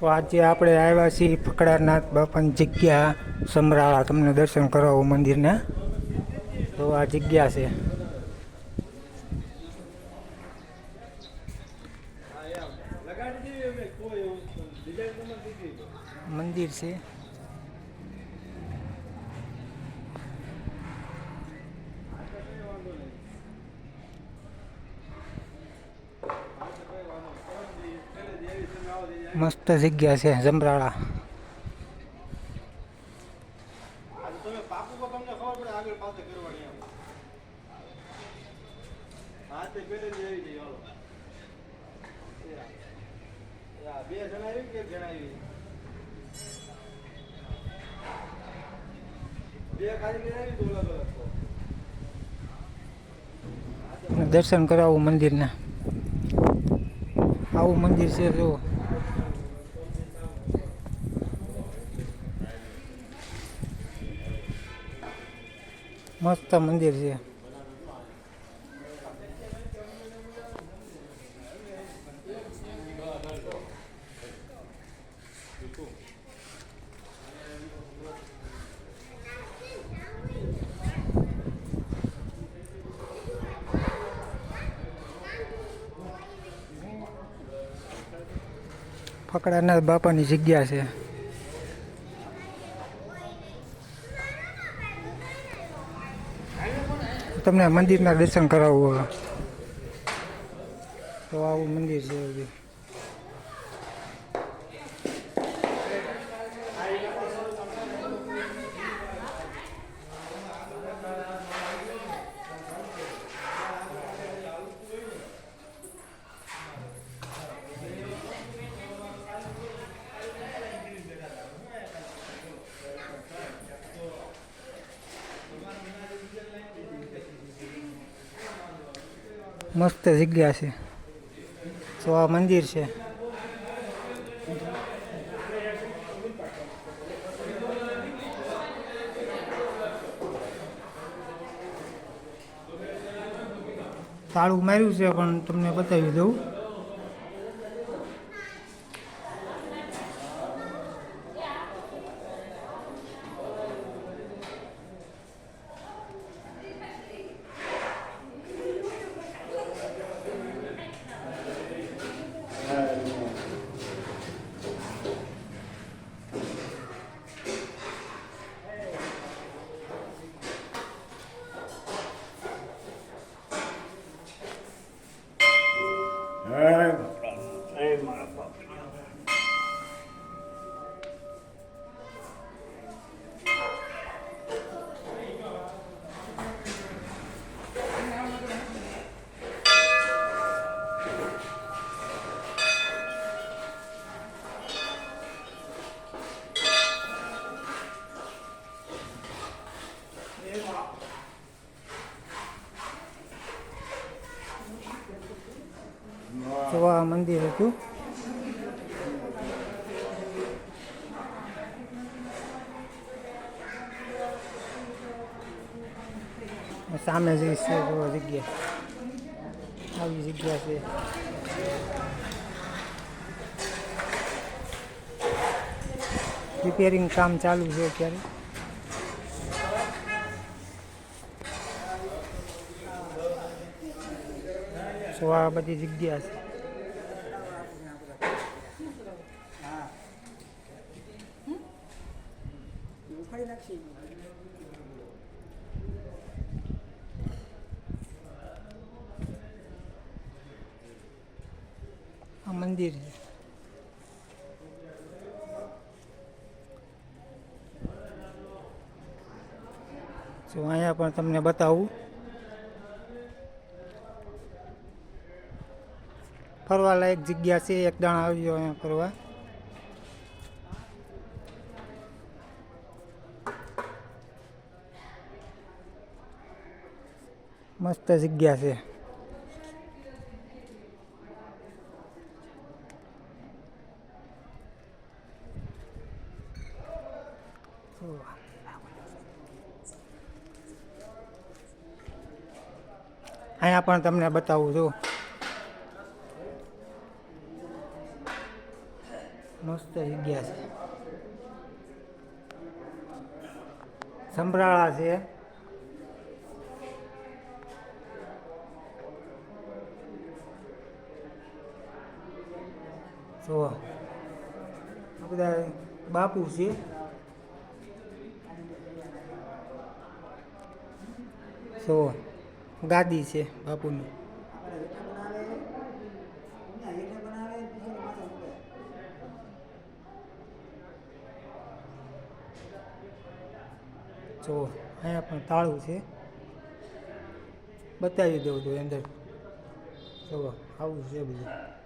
તો આજે આપણે આવ્યા છીએ ફકડાનાથ બાપાની જગ્યા સમરાળા. તમને દર્શન કરાવું મંદિરના. તો આ જગ્યા છે. મંદિર છે મસ્ત જગ્યા છે જમરાળા તમે પાકું તો તમને ખબર પડે આગળ પાછળ કરવાની એમ હા તે પેલે જ એવી જઈ જગ્યા છે જમરાળા. દર્શન કરાવું મંદિરના આવું મંદિર છે જો મસ્ત મંદિર છે. ફકડાનાથ બાપાની જગ્યા છે. તમને મંદિરના દર્શન કરાવવું તો આવું મંદિર છે મસ્ત જગ્યા છે. તો આ મંદિર છે. તાળું માર્યું છે પણ તમને બતાવી દઉં. આ મંદિર હતું. સામે જે છે જગ્યા. આવી જગ્યા છે. રિપેરિંગ કામ ચાલુ છે અત્યારે. સો આ બધી જગ્યા છે આ મંદિર છે તો અહીંયા પણ તમને બતાવું. ફરવા લાયક જગ્યા છે, એક દાણા આવ્યો અહીંયા ફરવા. મસ્ત જગ્યા છે. અહીંયા પણ તમને બતાવું છું. મસ્ત જગ્યા છે. સંભરાળા છે. જો બધા બાપુ છે. જો. ગાદી છે બાપુની. જો, અહીંયા પણ તાળું છે. બતાવી દઉં તો અંદર. જો, આવું છે બધું.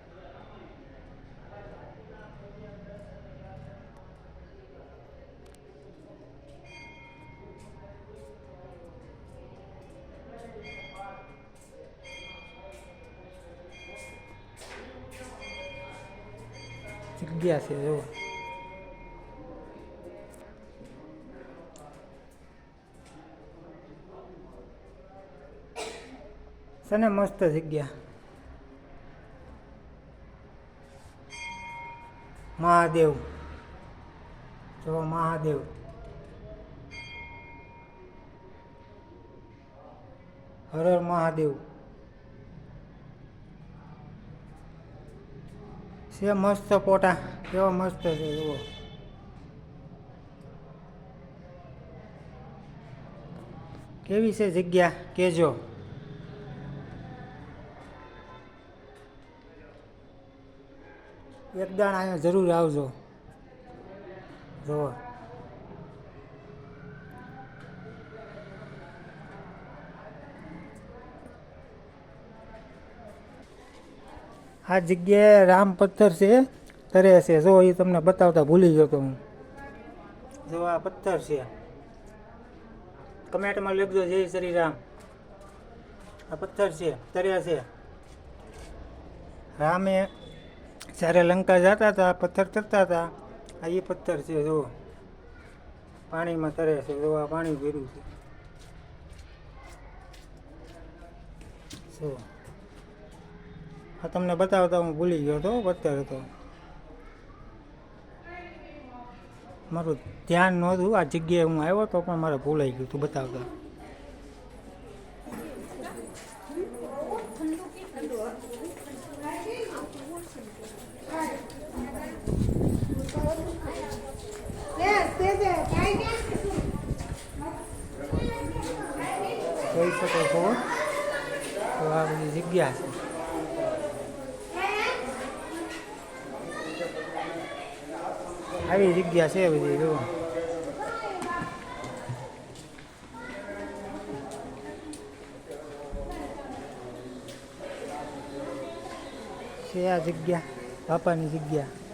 જગ્યા છે જો છે ને મસ્ત જગ્યા? મહાદેવ. જો મહાદેવ. હર હર મહાદેવ. છે મસ્ત પોટા કેવા મસ્ત છે, જુઓ. કેવી છે જગ્યા? કેજો. એકદાણ અહીંયા જરૂર આવજો. જુઓ. આ જગ્યાએ રામ પથ્થર છે, તરે છે. જો એ તમને બતાવતા ભૂલી ગયો તો હું. જો આ પથ્થર છે. કમેન્ટમાં લખજો, જય શ્રી રામ આ પથ્થર છે તર્યા છે. રામે જ્યારે લંકા જતા હતા, પથ્થર તરતા હતા, આ એ પથ્થર છે જો પાણીમાં તરે છે જો આ પાણી ભર્યું છે. આ તમને બતાવતા હું ભૂલી ગયો હતો અત્યારે તો. મારું ધ્યાન નહોતું, આ જગ્યાએ હું આવ્યો તો પણ મારે ભૂલાઈ ગયું હતું બતાવતા. જોઈ શકો છો. તો આ બધી જગ્યા છે. આવી જગ્યા છે બધી જો છે આ જગ્યા બાપાની જગ્યા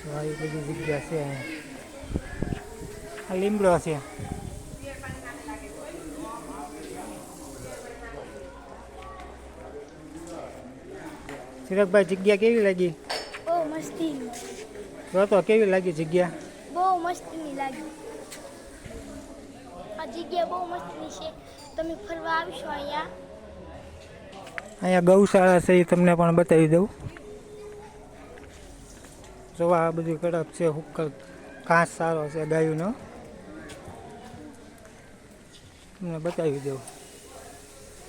તો આવી બધી જગ્યા છે છે ચિરકભાઈ જગ્યા કેવી લાગી બહુ મસ્તી તો તો કેવી લાગી જગ્યા બહુ મસ્તીની લાગી આ જગ્યા બહુ મસ્તની છે તમે ફરવા આવશો અહીંયા અહીંયા ગૌશાળા છે એ તમને પણ બતાવી દઉં જોવા આ બધું કડક છે હુક્કર ઘાસ સારો છે ગાયુંનો તમને બતાવી દઉં.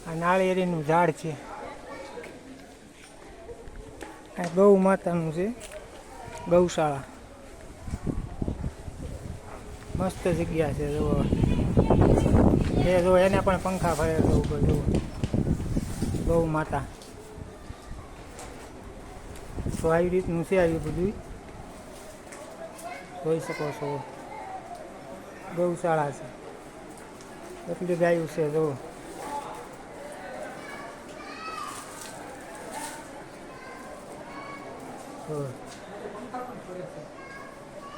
આ નાળિયેરીનું ઝાડ છે. આ ગૌ માતાનું છે. ગૌશાળા. મસ્ત જગ્યા છે, જુઓ. એ જો એને પણ પંખા ફરે છે ઉપર, જુઓ. ગૌ માતા. તો આવી રીતનું છે આવી બધું જોઈ શકો છો. ગૌશાળા છે. એટલી ગાયું છે, જો.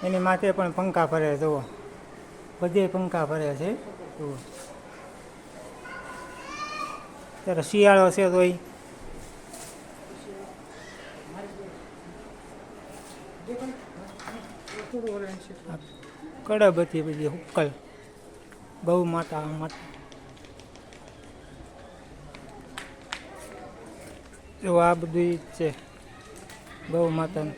એની માથે પણ પંખા ફરે જુઓ બધે પંખા ફરે છે જુઓ ત્યારે શિયાળો છે તો કડબ હતી બધી હુક્કલ. ગૌ માતા માતા. જો આ બધું છે. ગૌ માતાનું.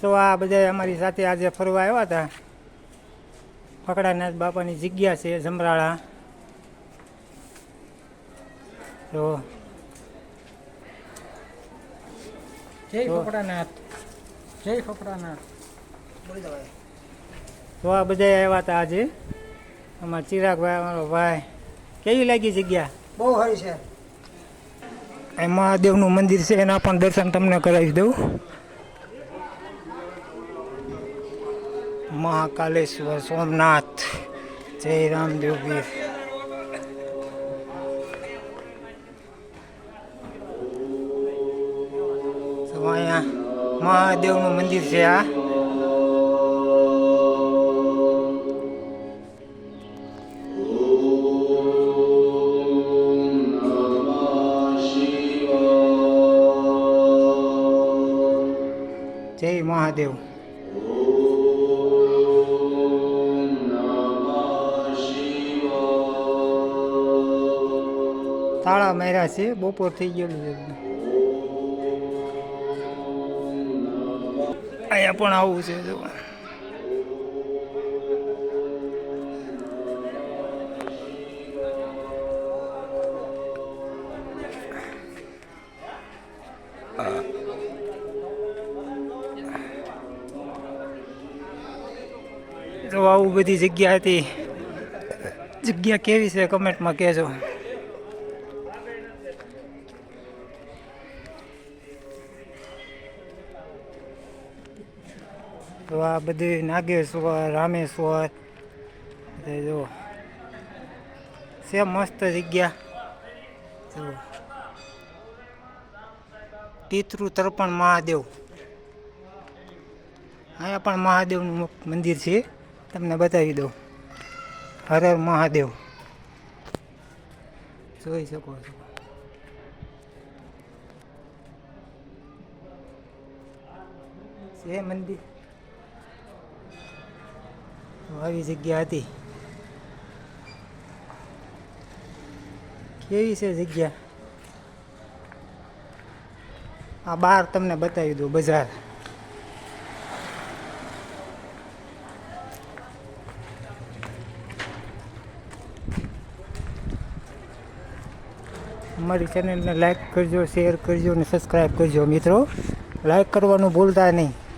તો આ બધા અમારી સાથે આજે ફરવા આવ્યા હતા. ફકડાનાથ બાપાની જગ્યા છે જમરાળા. તો જય ફફડાનાથ જય ફફડાનાથ તો આ બધા આવ્યા હતા આજે. અમારા ચિરાગભાઈ અમારો ભાઈ. કેવી લાગી જગ્યા? બહુ સારી છે. એ મહાદેવનું મંદિર છે એના પણ દર્શન તમને કરાવી દઉં. મહાકાલેશ્વર સોમનાથ. જય રામદેવ વીર. મહાદેવનું મંદિર છે આ. જય મહાદેવ. તાળા માર્યા છે બપોર થઈ ગયેલું છે. અહીંયા પણ આવું છે જો આવું બધી જગ્યા હતી જગ્યા કેવી છે કમેન્ટમાં કહેજો. તો આ બધું નાગેશ્વર, રામેશ્વર જો છે મસ્ત જગ્યા. જો. પિતૃ તર્પણ મહાદેવ. અહીંયા પણ મહાદેવનું મંદિર છે. તમને બતાવી દઉં. હર હર મહાદેવ. જોઈ શકો છો. છે મંદિર આવી જગ્યા હતી. કેવી છે જગ્યા? આ બહાર તમને બતાવી દઉં બજાર. અમારી ચેનલને લાઈક કરજો શેર કરજો અને સબસ્ક્રાઈબ કરજો મિત્રો. લાઈક કરવાનું ભૂલતા નહીં.